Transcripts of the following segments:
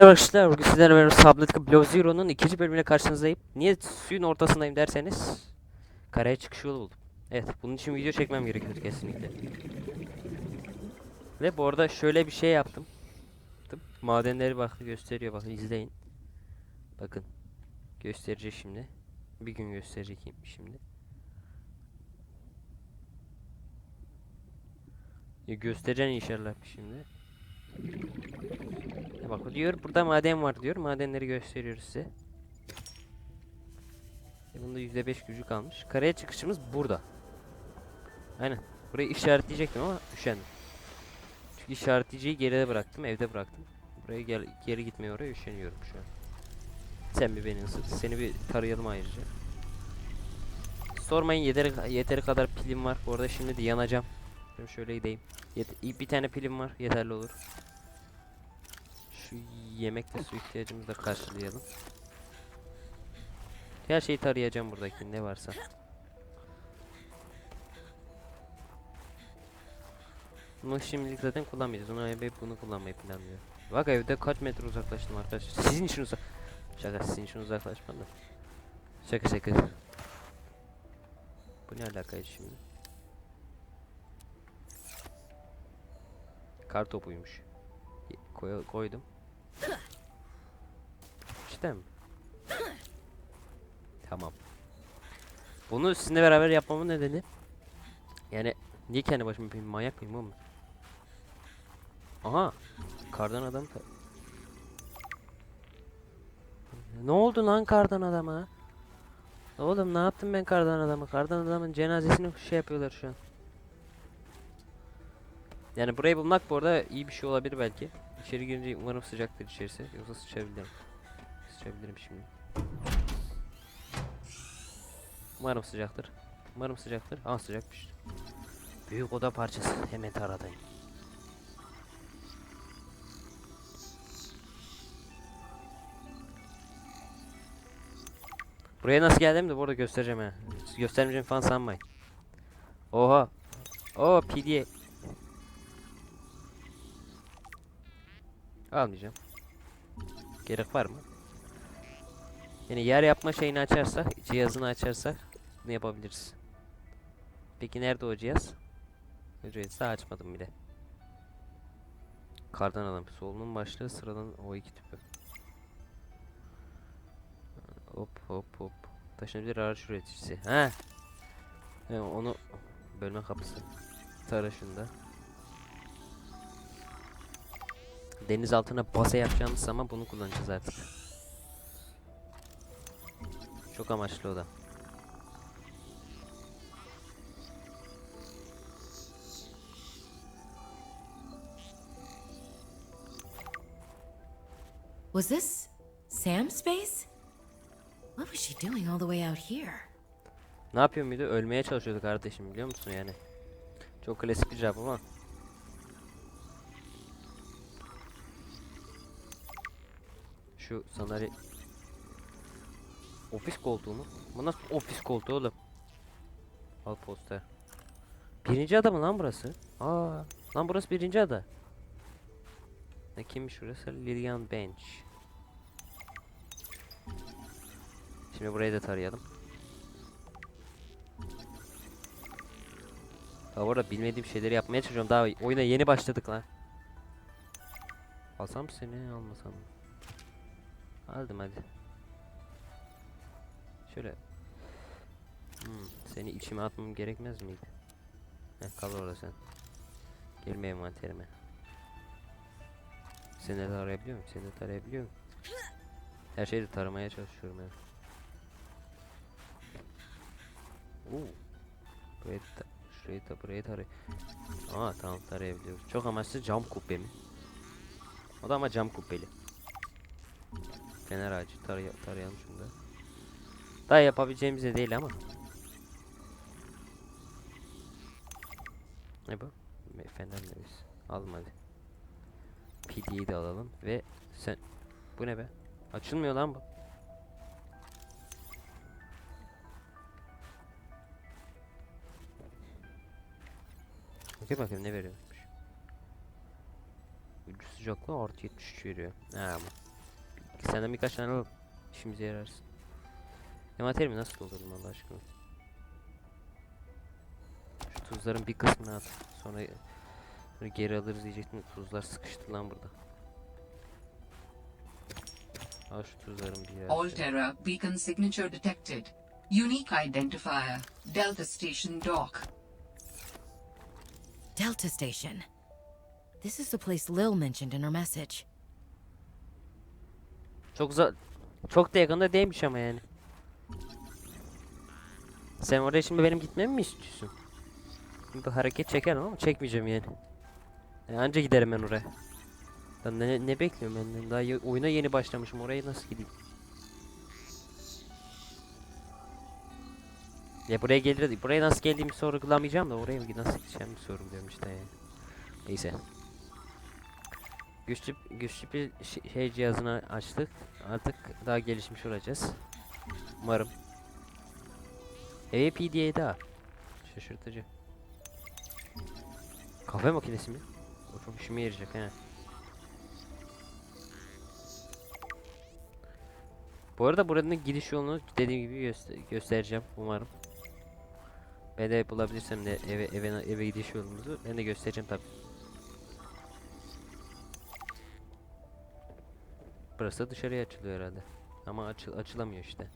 Merhaba arkadaşlar, bugün sizlerle beraber Subnautica Below Zero'nun ikinci bölümüne karşınızdayım. Niye suyun ortasındayım derseniz, karaya çıkış yolu buldum. Evet, bunun için video çekmem gerekiyordu kesinlikle. Ve bu arada şöyle bir şey yaptım. Madenleri bak gösteriyor bakın izleyin. Bakın. Gösterecek şimdi. Bir gün gösterecek şimdi. Ya göstereceğin inşallah şimdi. Bak diyor burada maden var diyor. Madenleri gösteriyoruz size. E bunda %5 gücü kalmış. Karaya çıkışımız burada. Aynen. Burayı işaretleyecektim ama üşendim. Çünkü işaretleyiciyi geride bıraktım. Evde bıraktım. Buraya gel geri gitmeye oraya üşeniyorum şu an. Sen bir beni ısıt. Seni bir tarayalım ayrıca. Sormayın yeteri, yeteri kadar pilim var. Bu arada şimdi de yanacağım. Şöyle gideyim. Yet bir tane pilim var. Yeterli olur. Şu yemek ve su ihtiyacımızı da karşılayalım. Her şeyi tarayacağım buradaki ne varsa. Bunu şimdilik zaten kullanmayacağız. Onu hep bunu kullanmayı planlıyor. Bak evde kaç metre uzaklaştım arkadaşlar. Sizin için uzak. Şaka sizin için uzaklaşmadım. Şaka şaka. Bu ne alakaydı şimdi? Kar topuymuş. Koy koydum. İşte mi? Tamam. Bunu sizinle beraber yapmamın nedeni yani niye kendi başıma yapayım manyak mıyım oğlum? Aha kardan adam Ne oldu lan kardan adama? Oğlum ne yaptım ben kardan adama? Kardan adamın cenazesini şey yapıyorlar şu an. Yani burayı bulmak bu arada iyi bir şey olabilir belki. İçeri girince umarım sıcaktır içerisi. Yoksa sıçabilirim. Sıçabilirim şimdi. Umarım sıcaktır. Umarım sıcaktır. Aa sıcakmış. Büyük oda parçası. Hemen taradayım. Buraya nasıl geldim de bu arada göstereceğim ha. Göstermeyeceğim falan sanmayın. Oha. Oo pidye. Almayacağım. Gerek var mı? Yani yer yapma şeyini açarsak, cihazını açarsak ne yapabiliriz? Peki nerede o cihaz? Ücretsiz açmadım bile. Kardan adam. Solunun başlığı sıradan o iki tüpü. Hop hop hop. Taşınabilir araç üreticisi. Ha. He, onu bölme kapısı. Tara şunda. Deniz altına base yapacağımız zaman bunu kullanacağız artık. Çok amaçlı o da. Was this Sam's base? What was she doing all the way out here? Ne yapıyor muydu? Ölmeye çalışıyordu kardeşim biliyor musun yani? Çok klasik bir cevap ama. Şu sanari... Ofis koltuğu mu? Bu nasıl ofis koltuğu oğlum? Al poster. Birinci ada mı lan burası? Aa, lan burası birinci ada. Ne kimmiş burası? Lilian Bench. Şimdi burayı da tarayalım. Ya bu arada bilmediğim şeyleri yapmaya çalışıyorum. Daha oyuna yeni başladık lan. Alsam seni almasam? Aldım hadi. Şöyle. Hmm, seni içime atmam gerekmez miydi? Heh, kal orada sen. Girme envanterime. Seni de tarayabiliyor muyum? Seni de tarayabiliyor muyum? Her şeyi de taramaya çalışıyorum evet. Oo. Burayı da, şurayı da burayı taray. Aa tamam tarayabiliyoruz. Çok amaçlı cam kubbe mi? O da ama cam kubbeli. Fener ağacı taray tarayalım şunu da. Daha yapabileceğimiz de değil ama. Ne bu? Neyse. Aldım hadi. PD'yi de alalım ve sen... Bu ne be? Açılmıyor lan bu. Bakayım bakayım ne veriyormuş. Gücü sıcaklığı artı 73 veriyor. Ha ama. Senden birkaç tane alalım. İşimize yararsın. Envanterimi nasıl doldurdum Allah aşkına? Şu tuzların bir kısmını at. Sonra sonra geri alırız diyecektim. Tuzlar sıkıştı lan burada. Al şu tuzların bir yer. Altera beacon signature detected. Unique identifier. Delta Station Dock. Delta Station. This is the place Lil mentioned in her message. Çok za çok da yakında değilmiş ama yani. Sen oraya şimdi benim gitmemi mi istiyorsun? Bir hareket çekerim ama çekmeyeceğim yani. E, anca giderim ben oraya. Ben ne, ne bekliyorum benden? Daha ye- oyuna yeni başlamışım. Oraya nasıl gideyim? Ya buraya gelir, buraya nasıl geldiğimi sorgulamayacağım da oraya nasıl gideceğimi sorguluyorum işte yani. Neyse. Güçlü güçlü bir şi- şey cihazını açtık. Artık daha gelişmiş olacağız. Umarım. APDA daha. Şaşırtıcı. Kahve makinesi mi? O çok işime yarayacak he. Bu arada buranın gidiş yolunu dediğim gibi göster göstereceğim umarım. Ben de bulabilirsem de eve eve eve gidiş yolumuzu ben de göstereceğim tabii. Burası dışarıya açılıyor herhalde. Ama açıl açılamıyor işte.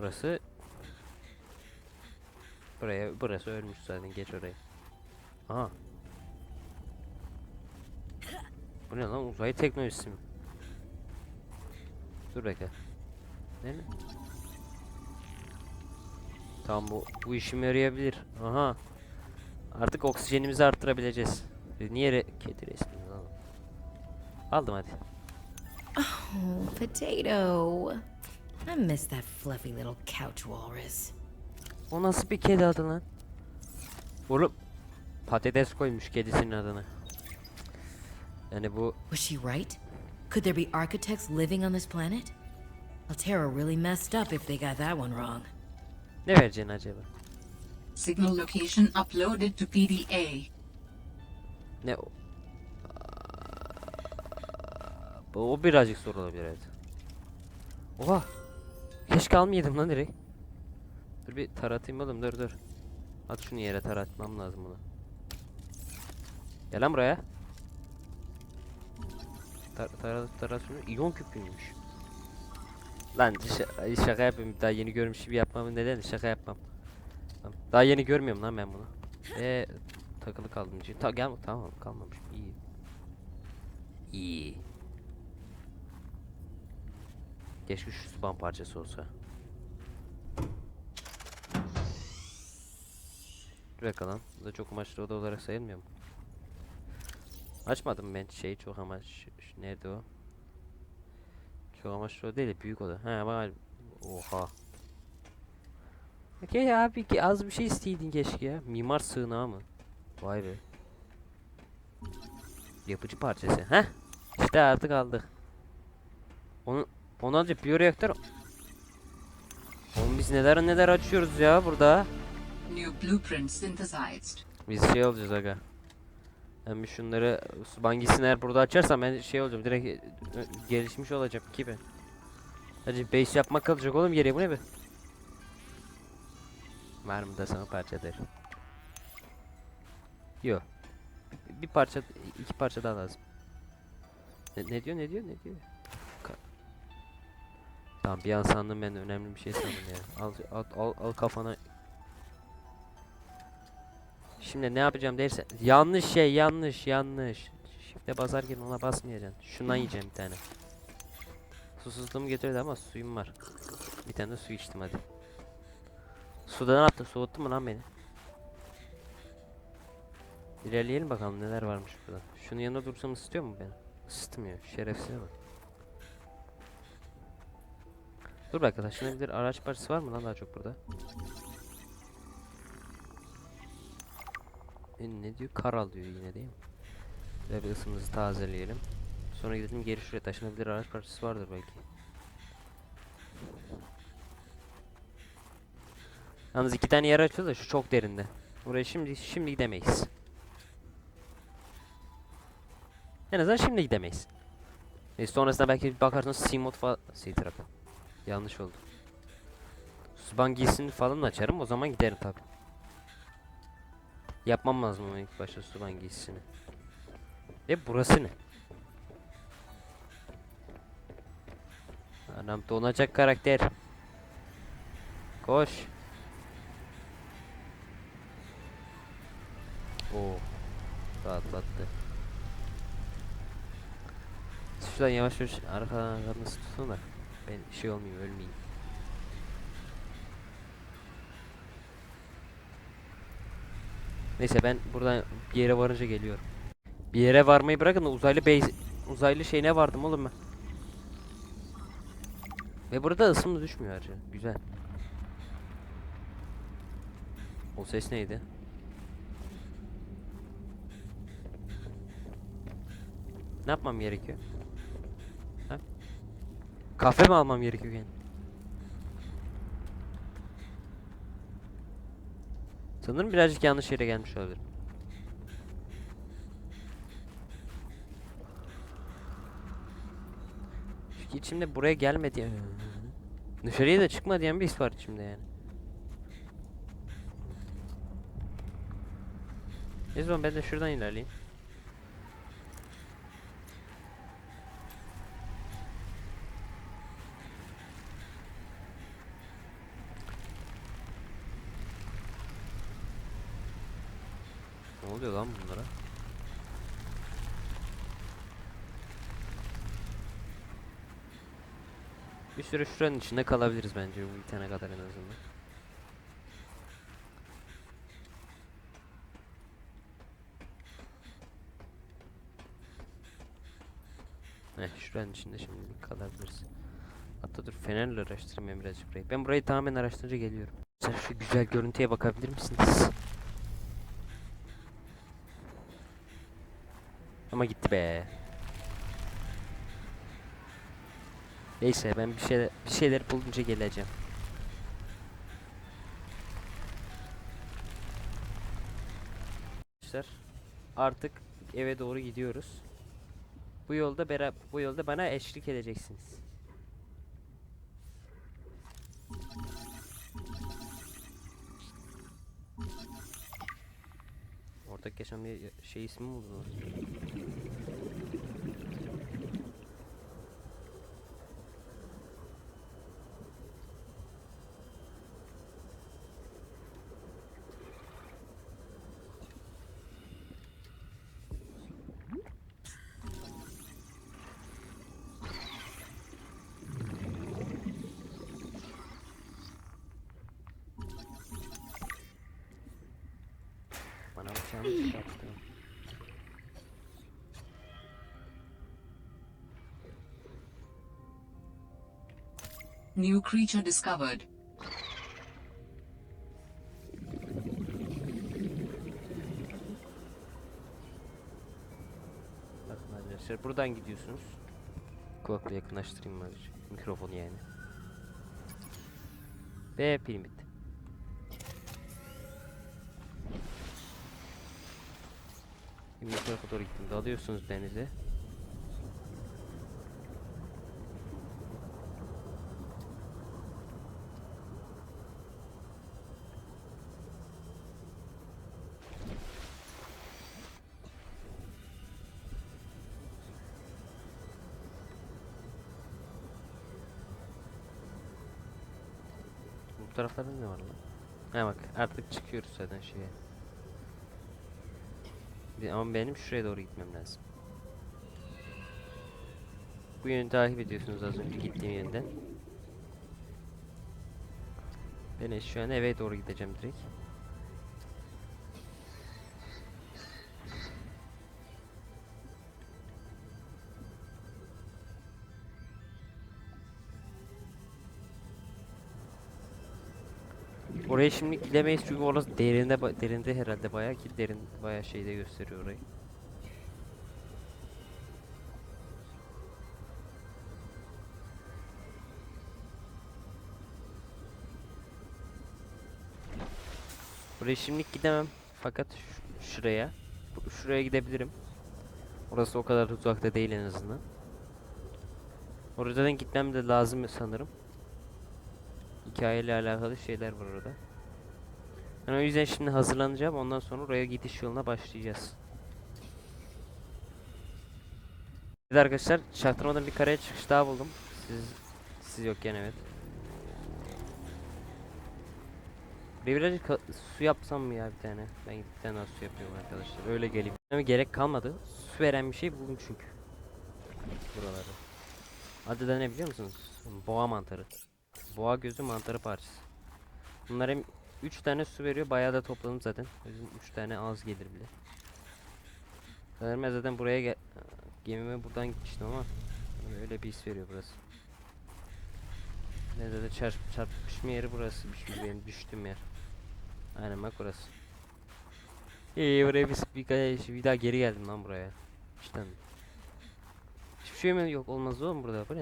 Burası Buraya burası ölmüş zaten geç oraya. Aha. Bu ne lan uzay teknolojisi mi? Dur bekle. Ne mi? Tamam bu bu işime yarayabilir. Aha. Artık oksijenimizi arttırabileceğiz. E, Niye re kedi resmini alalım? Aldım hadi. Oh, potato. I miss that fluffy little couch walrus. O nasıl bir kedi adı lan? Oğlum patates koymuş kedisinin adını. Yani bu Was she right? Could there be architects living on this planet? Altera really messed up if they got that one wrong. ne vereceksin acaba? Signal location uploaded to PDA. Ne o? Bu o birazcık zor olabilir evet. Oha! Keşke almayaydım lan direkt. Dur bir taratayım oğlum dur dur. At şunu yere taratmam lazım bunu. Gel lan buraya. Tar tarat tarat şunu. İyon küpüymüş. Lan şa- şaka yapayım. Daha yeni görmüş gibi yapmamın nedeni şaka yapmam. Daha yeni görmüyorum lan ben bunu. Eee takılı kaldım. Ta gel tamam kalmamış. İyi. İyi. Keşke şu spam parçası olsa. Dur bakalım. Bu da çok amaçlı oda olarak sayılmıyor mu? Açmadım ben şeyi çok amaç. Nerede o? Çok amaçlı o değil de büyük oda. He var. Oha. Okey abi ki az bir şey isteydin keşke ya. Mimar sığınağı mı? Vay be. Yapıcı parçası. Heh. İşte artık aldık. Onu onu ancak biyoreaktör. Oğlum biz neler neler açıyoruz ya burada. New blueprint synthesized. Biz şey olacağız aga. Ben bir şunları bangisini eğer burada açarsam ben şey olacağım direkt e, gelişmiş olacağım gibi. Hadi base yapmak kalacak oğlum geriye bu ne be? Var mı da sana parça der. Yo. Bir, bir parça iki parça daha lazım. Ne, ne diyor ne diyor ne diyor? Tamam bir an sandım ben önemli bir şey sandım ya. Al al al, al kafana Şimdi ne yapacağım derse yanlış şey yanlış yanlış. Shift'e basarken ona basmayacaksın. Şundan yiyeceğim bir tane. Susuzluğumu getirdi ama suyum var. Bir tane de su içtim hadi. Suda ne yaptın? Soğuttun mu lan beni? İlerleyelim bakalım neler varmış burada. Şunun yanında dursam ısıtıyor mu beni? Isıtmıyor. Şerefsiz ama. Dur bakalım. Şuna bir araç parçası var mı lan daha çok burada? E, ne diyor? Karal diyor yine değil mi? Ve bir ısımızı tazeleyelim. Sonra gidelim geri şuraya taşınabilir araç parçası vardır belki. Yalnız iki tane yer açıldı da şu çok derinde. Buraya şimdi şimdi gidemeyiz. En azından şimdi gidemeyiz. E sonrasında belki bakarsınız C-mod falan... C tarafı. Yanlış oldu. Suban giysini falan açarım o zaman giderim tabi. Yapmam lazım ama ilk başta suban giysisini. E burası ne? Anam donacak karakter. Koş. Oo. Rahatlattı. Şuradan yavaş yavaş arkadan arkadan tutun da ben şey olmayayım ölmeyeyim. Neyse ben buradan bir yere varınca geliyorum. Bir yere varmayı bırakın da uzaylı base uzaylı şeyine vardım oğlum ben. Ve burada ısım düşmüyor ayrıca. Güzel. O ses neydi? Ne yapmam gerekiyor? Kahve mi almam gerekiyor yani? Sanırım birazcık yanlış yere gelmiş olabilirim. Çünkü içimde buraya gelmedi. Dışarıya da çıkma diyen bir his var içimde yani. Ne zaman ben de şuradan ilerleyeyim. Ne oluyor lan bunlara? Bir süre şuranın içinde kalabiliriz bence bu bitene kadar en azından. Heh şuranın içinde şimdilik kalabiliriz. Hatta dur fenerle araştırayım birazcık burayı. Ben burayı tamamen araştırınca geliyorum. Sen şu güzel görüntüye bakabilir misiniz? Ama gitti be. Neyse ben bir şeyler bir şeyler bulunca geleceğim. Arkadaşlar artık eve doğru gidiyoruz. Bu yolda beraber bu yolda bana eşlik edeceksiniz. Ortak yaşam şey ismi mi buldu? New creature discovered. Bakın arkadaşlar buradan gidiyorsunuz. Kulakla yakınlaştırayım ben mikrofonu yani. Ve pil bitti. Şimdi doğru gittim. Dalıyorsunuz denize. Bu taraflarda ne var lan? Ha bak artık çıkıyoruz zaten şeye. Ama benim şuraya doğru gitmem lazım. Bu yönü takip ediyorsunuz az önce gittiğim yönden. Ben şu an eve doğru gideceğim direkt. Oraya şimdi gidemeyiz çünkü orası derinde derinde herhalde bayağı ki derin bayağı şeyde gösteriyor orayı. Buraya şimdilik gidemem fakat şuraya şuraya gidebilirim. Orası o kadar uzakta değil en azından. Oradan gitmem de lazım sanırım. Hikayeyle alakalı şeyler var orada. Ben o yüzden şimdi hazırlanacağım. Ondan sonra oraya gidiş yoluna başlayacağız. Evet arkadaşlar, çaktırmadan bir karaya çıkış daha buldum. Siz siz yokken evet. Bir birazcık su yapsam mı ya bir tane? Ben bir tane daha su yapıyorum arkadaşlar. Öyle geleyim. Ama gerek kalmadı. Su veren bir şey buldum çünkü. Buralarda. Adı da ne biliyor musunuz? Boğa mantarı. Boğa gözü mantarı parçası. Bunlar hem 3 tane su veriyor. Bayağı da topladım zaten. O yüzden 3 tane az gelir bile. Sanırım ben zaten buraya gel gemime buradan gitmiştim ama öyle bir his veriyor burası. Ne de çarp çarpışma yeri burası. Şimdi benim düştüğüm yer. Aynen bak burası. İyi buraya bir, bir, bir, bir daha geri geldim lan buraya. İşte. Hiçbir şey mi yok olmaz oğlum burada bu?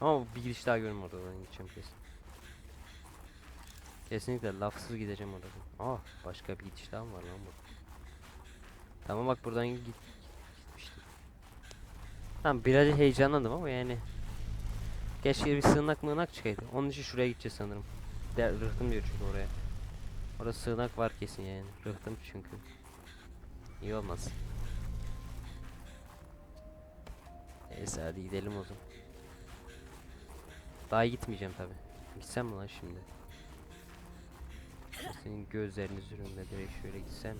Ama bir gidiş daha görüm orada oradan gideceğim kesin. Kesinlikle lafsız gideceğim oradan. Aa başka bir gidiş daha mı var lan burada? Tamam bak buradan git gitmiştim. Tamam biraz heyecanlandım ama yani Keşke bir sığınak mığınak çıkaydı. Onun için şuraya gideceğiz sanırım. De rıhtım diyor çünkü oraya. Orada sığınak var kesin yani. Rıhtım çünkü. İyi olmaz. Neyse hadi gidelim o zaman. Daha gitmeyeceğim tabi. Gitsem mi lan şimdi? Senin gözlerinin üzerinde direkt şöyle gitsem?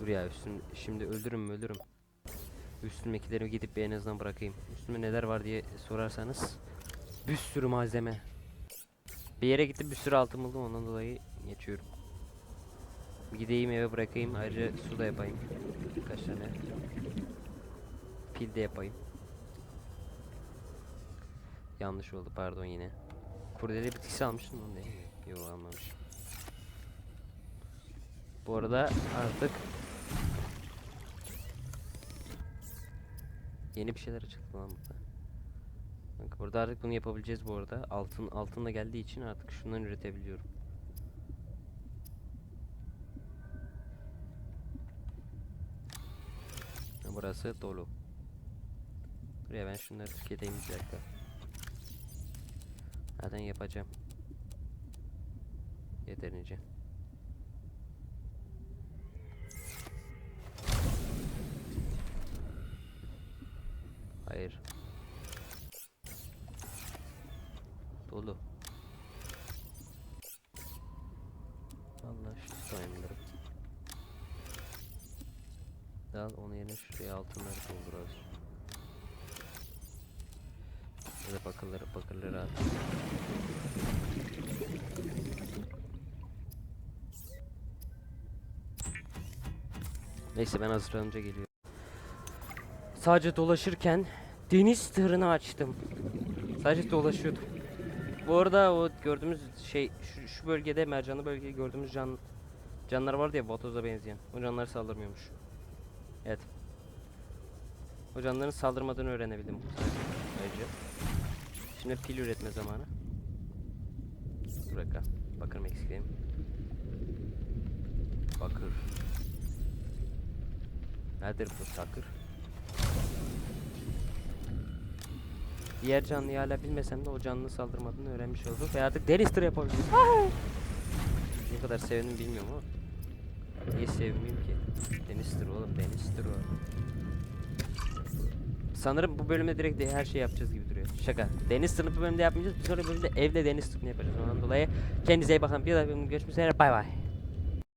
Dur ya üstüm şimdi ölürüm mü ölürüm. Üstümdekileri gidip en azından bırakayım. Üstümde neler var diye sorarsanız bir sürü malzeme. Bir yere gidip bir sürü altın buldum ondan dolayı geçiyorum. Gideyim eve bırakayım ayrıca su da yapayım. Birkaç tane. Pil de yapayım. Yanlış oldu pardon yine. Kurdele bitkisi almıştım onu değil mi? Yok almamışım. Bu arada artık yeni bir şeyler açıldı lan burada. Bak burada artık bunu yapabileceğiz bu arada. Altın altın da geldiği için artık şundan üretebiliyorum. Burası dolu. Buraya ben şunları tüketeyim bir dakika. Zaten yapacağım. Yeterince. Hayır. Dolu. Allah şu sayımları. Al onun yerine şuraya altınları doldur az. Ya da bakırları bakırları at. Neyse ben hazırlanınca geliyorum. Sadece dolaşırken deniz tırını açtım. Sadece dolaşıyordum. Bu arada o gördüğümüz şey şu, şu bölgede mercanlı bölgede gördüğümüz can canlar vardı ya vatoza benzeyen. O canlar saldırmıyormuş. Evet. O canların saldırmadığını öğrenebildim. Ayrıca. Şimdi pil üretme zamanı. Dur dakika. Bakır eksikliğim. Bakır. Nedir bu takır? Diğer canlıyı hala bilmesem de o canlı saldırmadığını öğrenmiş olduk ve artık Denister yapabiliriz. ne kadar sevindim bilmiyorum ama. Niye sevinmeyeyim ki? Denister oğlum Denister o. Sanırım bu bölümde direkt de her şey yapacağız gibi. Şaka. Denister'ı bu bölümde yapmayacağız. Bir sonraki bölümde evde Denister'ını yapacağız. Ondan dolayı kendinize iyi bakın. Bir daha görüşmek üzere. Bay bay.